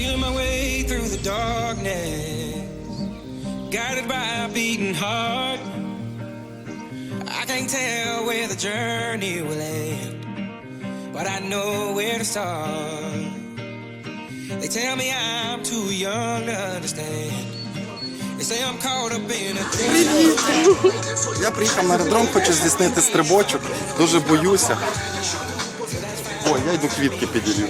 Feeling my way through the darkness, guided by a beating heart. I can't tell where the journey will end, but I know where to start. They tell me I'm too young to understand. They say I'm caught up in a dream. Я приїхав на аеродром, хочу здійснити стрибочок. Дуже боюся. О, я йду квітки піділю.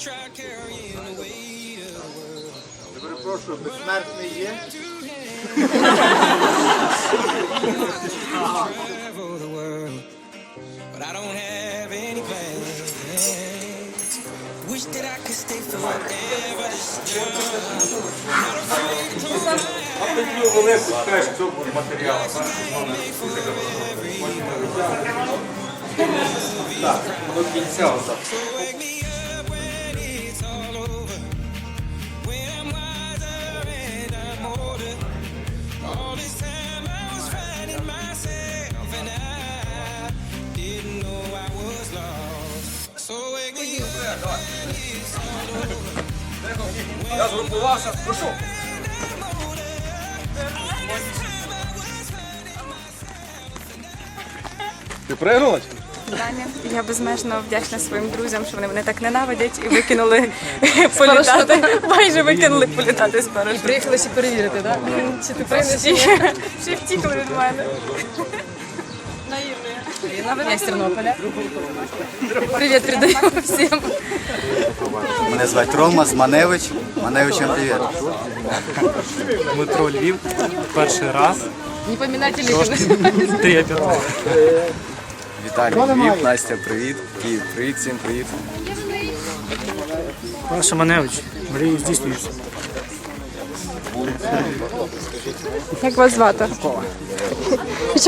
tried carrying the weight of the world. Перепрошую, безсмертний є? travel the world, but I don't have any plans. Wish that I could stay forever this young. Not afraid to close my eyes. До кінця отак. So wake me up Я згрупувався, прошу. Ти пригнула? Даня. Я безмежно вдячна своїм друзям, що вони мене так ненавидять і викинули політати. Майже викинули політати з парашутом. Приїхали ще перевірити, так? Чи ти приймеш? Всі, всі втікли від мене. Я з Тернополя. Привіт передаю всім. Мене звати Рома з Маневич. Маневичем привіт. Дмитро Львів, перший раз. Не поминайте лікаря. Трепет. Віталій Львів, Настя, привіт. Київ, привіт, всім привіт. Паша Маневич, мрії здійснюються. Як вас звати? Чого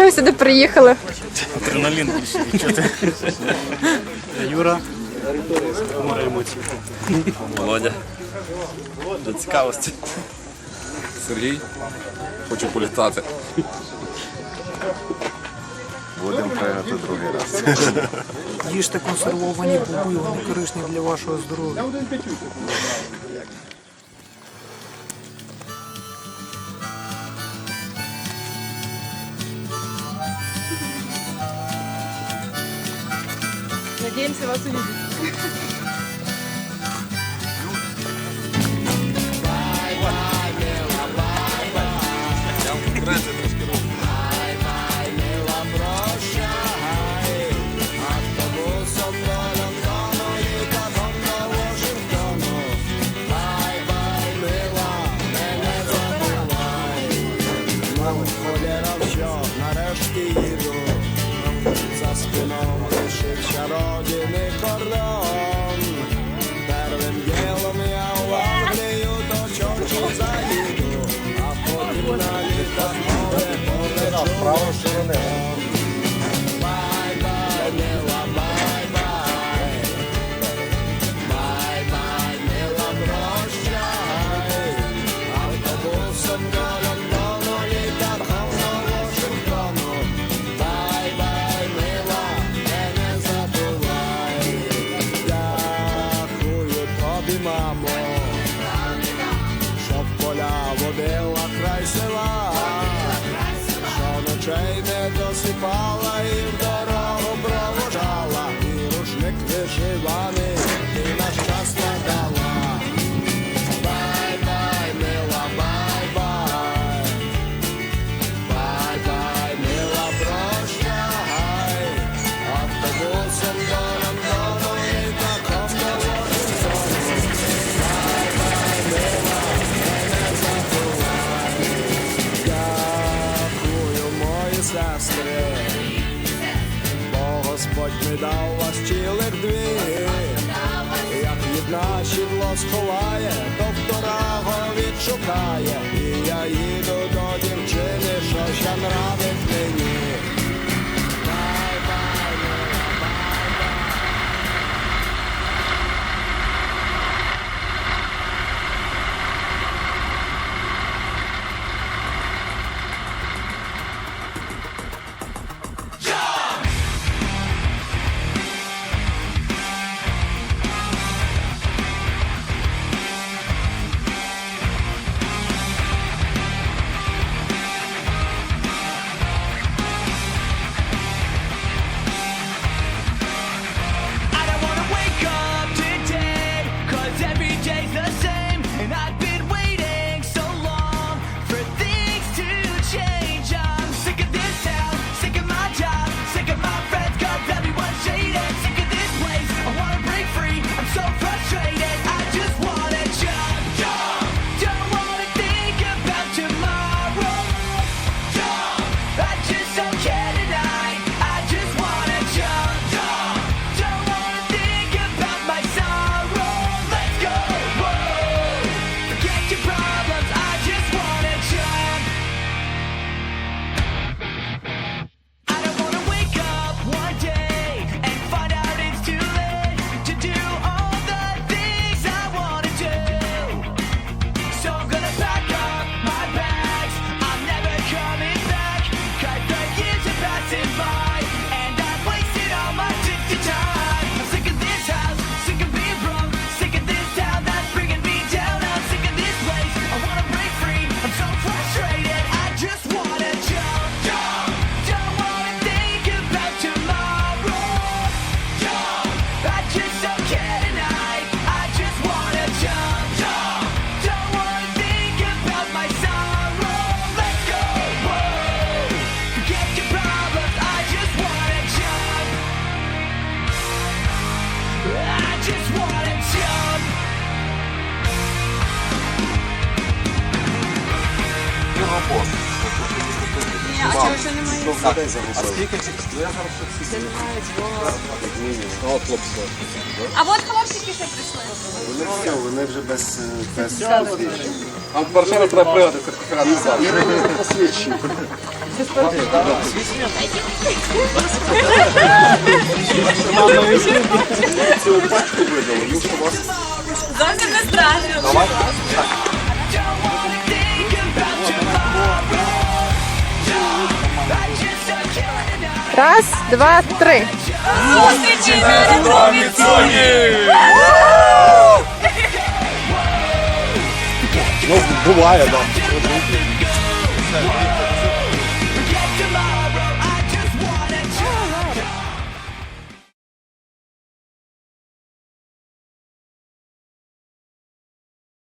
ви сюди приїхали? Адреналін більше відчути. Юра, море емоцій. Володя. До цікавості. Сергій. Хочу політати. Будемо пригати другий раз. Їжте консервовані боби, вони корисні для вашого здоров'я. Надіємося вас увидеть. Нарешті spinam Krzyk się rodziny kordon Первым делом я улавлю до чорчу заїду А потім на літах море полечу широком fall сховає, доктора го відшукає. А вот хлопчики ще прийшли. Вони все, вони вже без е, без. А в Варшаві треба приїхати Зовсім не страшно. Раз, два, три. Зустрічі на проміцоні! Ну, буває, так.